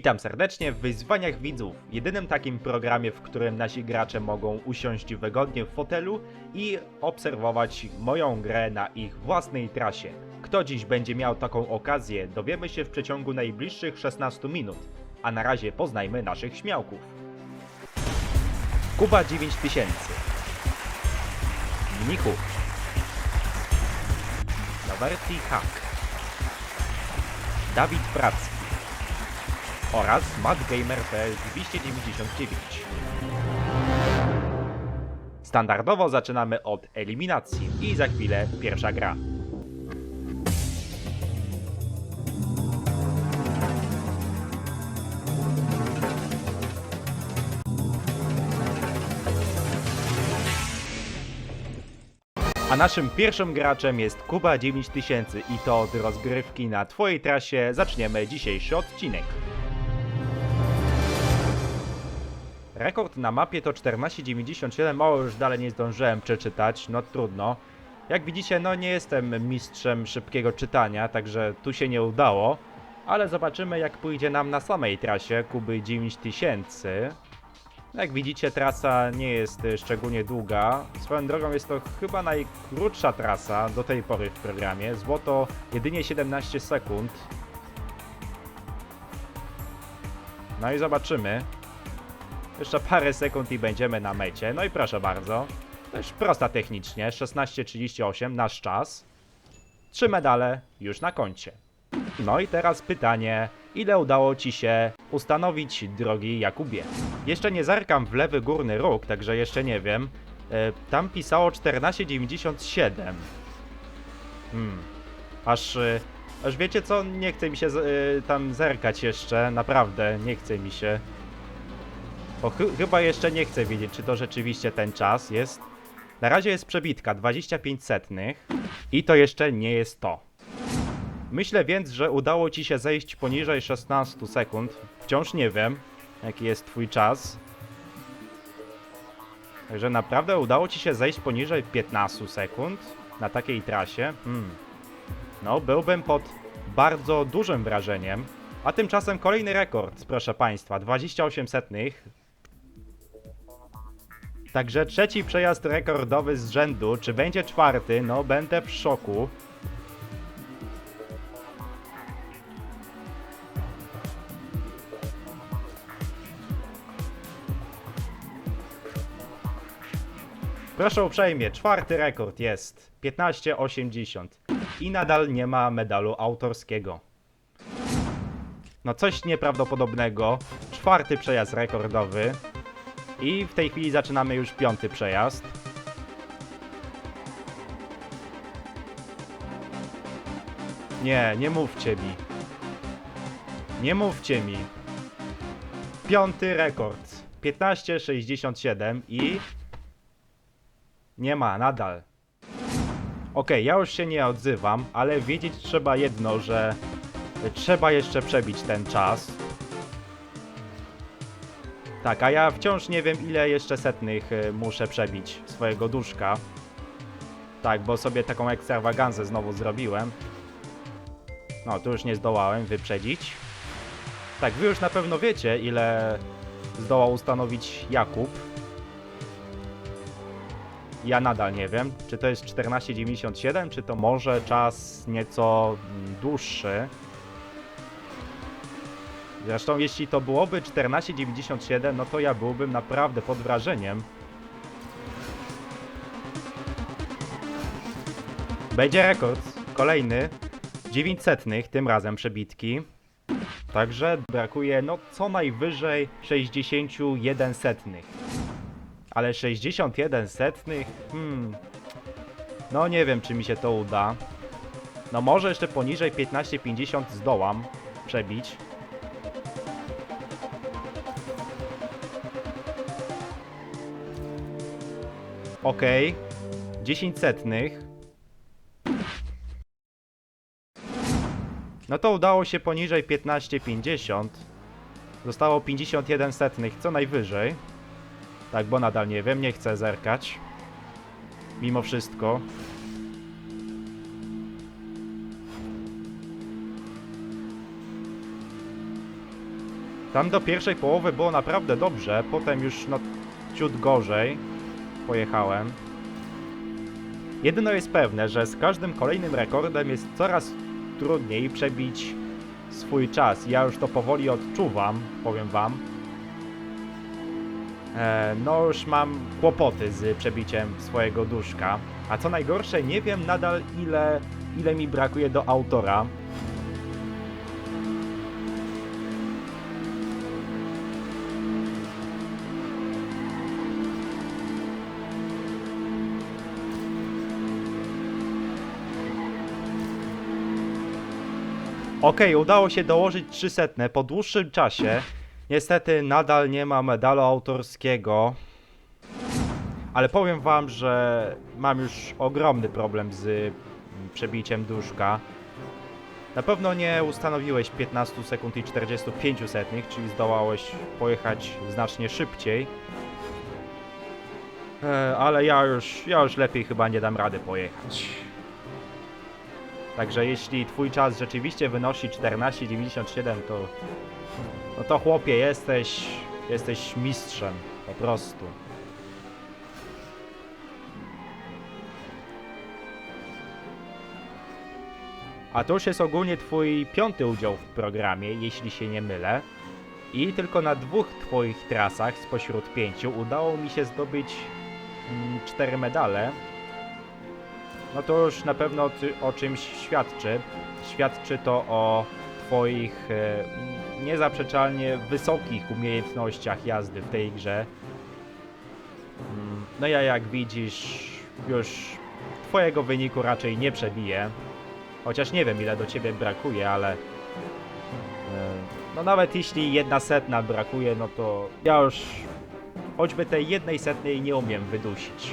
Witam serdecznie w Wyzwaniach Widzów, jedynym takim programie, w którym nasi gracze mogą usiąść wygodnie w fotelu i obserwować moją grę na ich własnej trasie. Kto dziś będzie miał taką okazję, dowiemy się w przeciągu najbliższych 16 minut. A na razie poznajmy naszych śmiałków. Kuba 9000 Mnichów Nowerty Hack Dawid Pracki oraz MadGamer.pl 299. Standardowo zaczynamy od eliminacji i za chwilę pierwsza gra. A naszym pierwszym graczem jest Kuba 9000 i to od rozgrywki na Twojej trasie zaczniemy dzisiejszy odcinek. Rekord na mapie to 14,97, o już dalej nie zdążyłem przeczytać, no trudno. Jak widzicie, no nie jestem mistrzem szybkiego czytania, także tu się nie udało. Ale zobaczymy jak pójdzie nam na samej trasie Kuby 9000. Jak widzicie, trasa nie jest szczególnie długa. Swoją drogą jest to chyba najkrótsza trasa do tej pory w programie. Złoto jedynie 17 sekund. No i zobaczymy. Jeszcze parę sekund i będziemy na mecie. No i proszę bardzo. Też prosta technicznie. 16.38 nasz czas. Trzy medale już na koncie. No i teraz pytanie, ile udało Ci się ustanowić, drogi Jakubie? Jeszcze nie zerkam w lewy górny róg, także jeszcze nie wiem. E, tam pisało 14,97. Hmm. Aż, e, aż wiecie co, nie chce mi się e, tam zerkać jeszcze, naprawdę, nie chce mi się. Bo chy, chyba jeszcze nie chcę wiedzieć, czy to rzeczywiście ten czas jest. Na razie jest przebitka 25 setnych i to jeszcze nie jest to. Myślę więc, że udało ci się zejść poniżej 16 sekund. Wciąż nie wiem, jaki jest twój czas. Także naprawdę udało ci się zejść poniżej 15 sekund na takiej trasie. Hmm. No, byłbym pod bardzo dużym wrażeniem. A tymczasem kolejny rekord, proszę Państwa, 28 setnych. Także trzeci przejazd rekordowy z rzędu. Czy będzie czwarty? No, będę w szoku. Proszę uprzejmie, czwarty rekord jest 15,80 i nadal nie ma medalu autorskiego. No coś nieprawdopodobnego. Czwarty przejazd rekordowy i w tej chwili zaczynamy już piąty przejazd. Nie, nie mówcie mi. Nie mówcie mi. Piąty rekord. 15,67 i nie ma, nadal. Okej, ja już się nie odzywam, ale wiedzieć trzeba jedno, że trzeba jeszcze przebić ten czas. Tak, a ja wciąż nie wiem ile jeszcze setnych y, muszę przebić swojego duszka. Tak, bo sobie taką ekstrawagancję znowu zrobiłem. No, tu już nie zdołałem wyprzedzić. Tak, wy już na pewno wiecie ile zdołał ustanowić Jakub. Ja nadal nie wiem, czy to jest 14,97, czy to może czas nieco mm, dłuższy. Zresztą jeśli to byłoby 14,97, no to ja byłbym naprawdę pod wrażeniem. Będzie rekord, kolejny, 900, tym razem przebitki. Także brakuje no co najwyżej 61 setnych. Ale 61 setnych? Hmm. No nie wiem, czy mi się to uda. No może jeszcze poniżej 15,50 zdołam przebić. Okej. 10 setnych. No to udało się poniżej 15,50. Zostało 51 setnych, co najwyżej. Tak, bo nadal nie wiem, nie chcę zerkać. Mimo wszystko. Tam do pierwszej połowy było naprawdę dobrze, potem już no ciut gorzej pojechałem. Jedyno jest pewne, że z każdym kolejnym rekordem jest coraz trudniej przebić swój czas. Ja już to powoli odczuwam, powiem wam. E, no już mam kłopoty z przebiciem swojego duszka. A co najgorsze, nie wiem nadal ile, ile mi brakuje do autora. Okej, udało się dołożyć 300 po dłuższym czasie. Niestety nadal nie ma medalu autorskiego. Ale powiem wam, że mam już ogromny problem z mm, przebiciem duszka. Na pewno nie ustanowiłeś 15 sekund i 45 setnych, czyli zdołałeś pojechać znacznie szybciej. E, ale ja już, ja już lepiej chyba nie dam rady pojechać. Także jeśli twój czas rzeczywiście wynosi 14,97 to... No to chłopie, jesteś... Jesteś mistrzem. Po prostu. A to już jest ogólnie twój piąty udział w programie, jeśli się nie mylę. I tylko na dwóch twoich trasach spośród pięciu udało mi się zdobyć mm, cztery medale. No to już na pewno o czymś świadczy. Świadczy to o twoich e, niezaprzeczalnie wysokich umiejętnościach jazdy w tej grze. Mm, No ja jak widzisz, już twojego wyniku raczej nie przebiję. Chociaż nie wiem ile do ciebie brakuje, ale... e, No nawet jeśli jedna setna brakuje, no to ja już choćby tej jednej setnej nie umiem wydusić.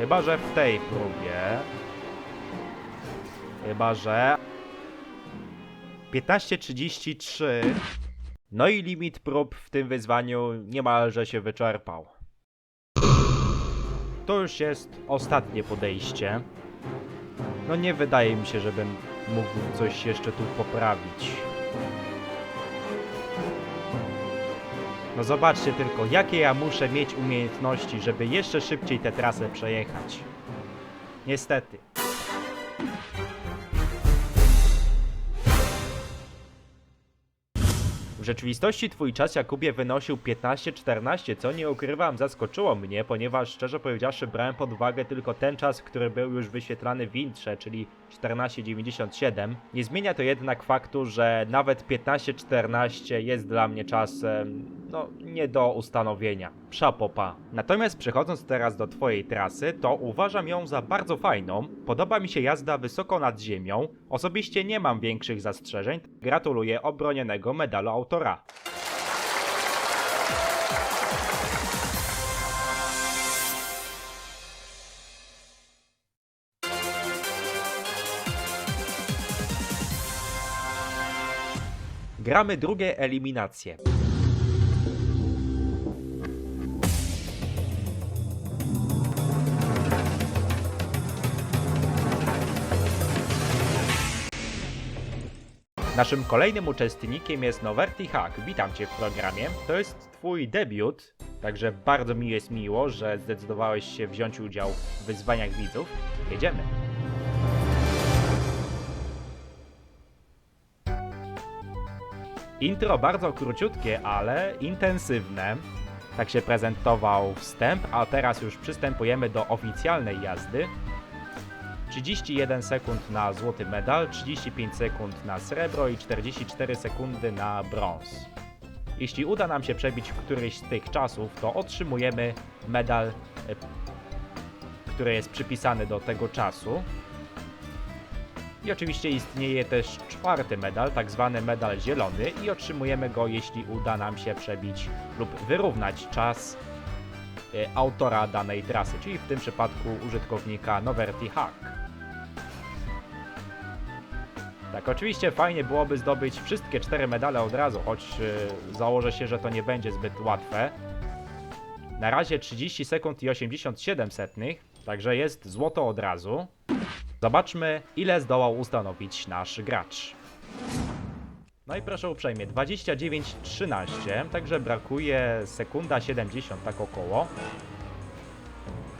Chyba, że w tej próbie. Chyba, że. 15.33. No i limit prób w tym wyzwaniu niemalże się wyczerpał. To już jest ostatnie podejście. No nie wydaje mi się, żebym mógł coś jeszcze tu poprawić. No zobaczcie tylko, jakie ja muszę mieć umiejętności, żeby jeszcze szybciej tę trasę przejechać. Niestety. W rzeczywistości twój czas, Jakubie, wynosił 15-14, co nie ukrywam, zaskoczyło mnie, ponieważ szczerze powiedziawszy brałem pod uwagę tylko ten czas, który był już wyświetlany w intrze, czyli 14.97. Nie zmienia to jednak faktu, że nawet 15-14 jest dla mnie czasem, no, nie do ustanowienia. Przapopa. Natomiast przechodząc teraz do twojej trasy, to uważam ją za bardzo fajną. Podoba mi się jazda wysoko nad ziemią. Osobiście nie mam większych zastrzeżeń. Gratuluję obronionego medalu autora. Gramy drugie eliminacje. Naszym kolejnym uczestnikiem jest Noverty Hack. Witam Cię w programie. To jest Twój debiut, także bardzo mi jest miło, że zdecydowałeś się wziąć udział w wyzwaniach widzów. Jedziemy. Intro bardzo króciutkie, ale intensywne. Tak się prezentował wstęp, a teraz już przystępujemy do oficjalnej jazdy. 31 sekund na złoty medal, 35 sekund na srebro i 44 sekundy na brąz. Jeśli uda nam się przebić któryś z tych czasów, to otrzymujemy medal, e, który jest przypisany do tego czasu. I oczywiście istnieje też czwarty medal, tak zwany medal zielony i otrzymujemy go, jeśli uda nam się przebić lub wyrównać czas e, autora danej trasy, czyli w tym przypadku użytkownika Noverty Hack. Tak, oczywiście fajnie byłoby zdobyć wszystkie cztery medale od razu, choć e, założę się, że to nie będzie zbyt łatwe. Na razie 30 sekund i 87 setnych, także jest złoto od razu. Zobaczmy, ile zdołał ustanowić nasz gracz. No i proszę uprzejmie, 29-13, także brakuje sekunda 70 tak około.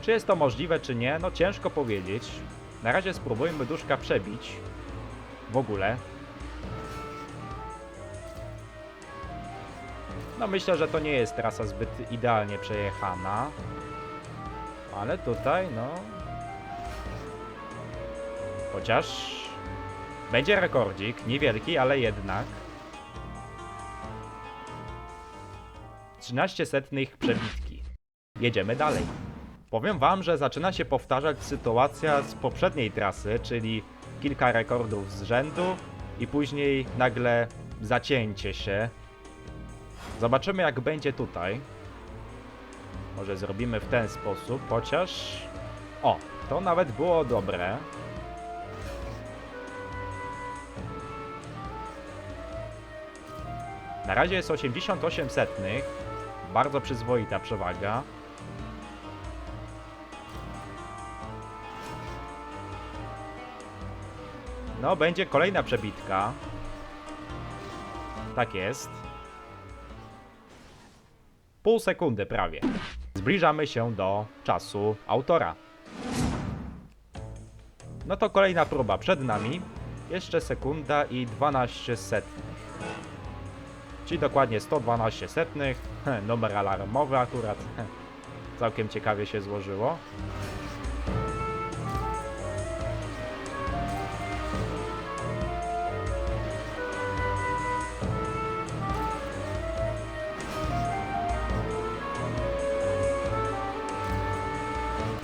Czy jest to możliwe, czy nie? No ciężko powiedzieć. Na razie spróbujmy duszka przebić. W ogóle. No myślę, że to nie jest trasa zbyt idealnie przejechana. Ale tutaj, no... Chociaż... Będzie rekordzik, niewielki, ale jednak. 13 setnych przebitki. Jedziemy dalej. Powiem wam, że zaczyna się powtarzać sytuacja z poprzedniej trasy, czyli kilka rekordów z rzędu i później nagle zacięcie się. Zobaczymy jak będzie tutaj. Może zrobimy w ten sposób, chociaż... O, to nawet było dobre. Na razie jest 88 setnych. Bardzo przyzwoita przewaga. No, będzie kolejna przebitka. Tak jest. Pół sekundy prawie. Zbliżamy się do czasu autora. No to kolejna próba przed nami. Jeszcze sekunda i 12 setnych. Czyli dokładnie 112 setnych. Numer alarmowy akurat. Całkiem ciekawie się złożyło.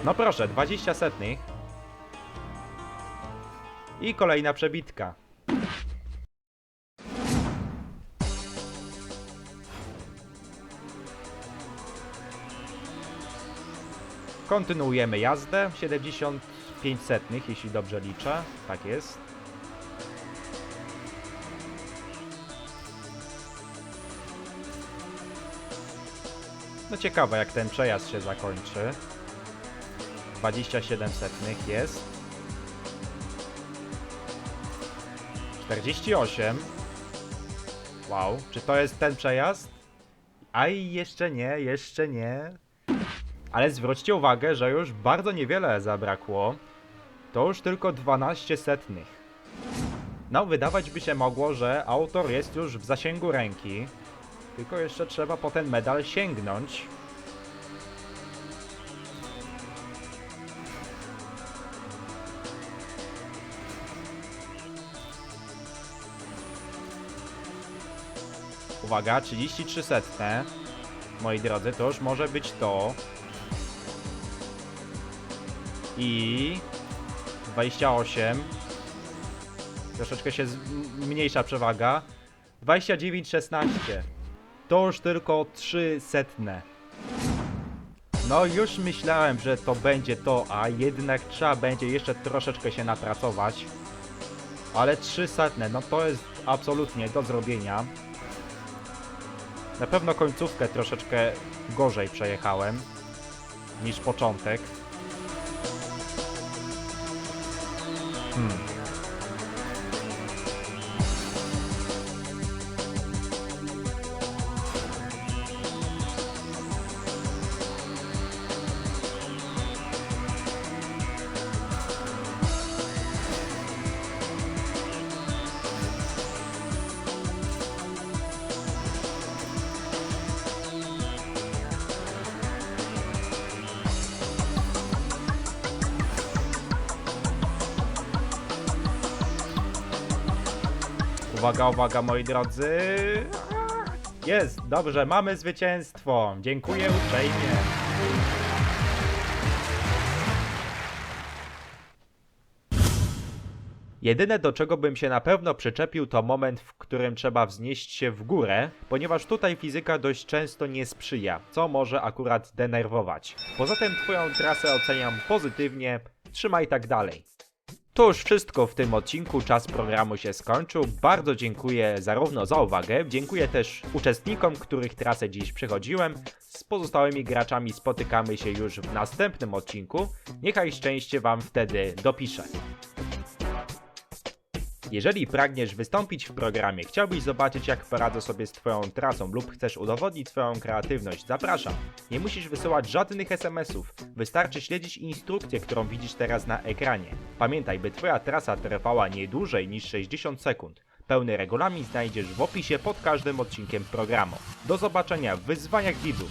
No proszę, 20 setnych. I kolejna przebitka. Kontynuujemy jazdę. 75 setnych, jeśli dobrze liczę. Tak jest. No ciekawe jak ten przejazd się zakończy. 27 setnych jest. 48. Wow, czy to jest ten przejazd? Aj, jeszcze nie, jeszcze nie. Ale zwróćcie uwagę, że już bardzo niewiele zabrakło. To już tylko 12 setnych. No, wydawać by się mogło, że autor jest już w zasięgu ręki. Tylko jeszcze trzeba po ten medal sięgnąć. Uwaga, 33 setne. Moi drodzy, to już może być to. I 28. Troszeczkę się z... m- mniejsza przewaga. 29, 16. To już tylko 3 setne. No już myślałem, że to będzie to, a jednak trzeba będzie jeszcze troszeczkę się napracować. Ale 3 setne, no to jest absolutnie do zrobienia. Na pewno końcówkę troszeczkę gorzej przejechałem niż początek. Hmm. Uwaga, uwaga, moi drodzy. Jest, dobrze, mamy zwycięstwo. Dziękuję uprzejmie. Jedyne do czego bym się na pewno przyczepił to moment, w którym trzeba wznieść się w górę, ponieważ tutaj fizyka dość często nie sprzyja, co może akurat denerwować. Poza tym twoją trasę oceniam pozytywnie, trzymaj tak dalej. To już wszystko w tym odcinku, czas programu się skończył. Bardzo dziękuję zarówno za uwagę, dziękuję też uczestnikom, których trasę dziś przechodziłem. Z pozostałymi graczami spotykamy się już w następnym odcinku. Niechaj szczęście Wam wtedy dopisze. Jeżeli pragniesz wystąpić w programie, chciałbyś zobaczyć jak poradzę sobie z Twoją trasą lub chcesz udowodnić swoją kreatywność, zapraszam. Nie musisz wysyłać żadnych SMS-ów, wystarczy śledzić instrukcję, którą widzisz teraz na ekranie. Pamiętaj, by Twoja trasa trwała nie dłużej niż 60 sekund. Pełny regulamin znajdziesz w opisie pod każdym odcinkiem programu. Do zobaczenia w wyzwaniach widzów.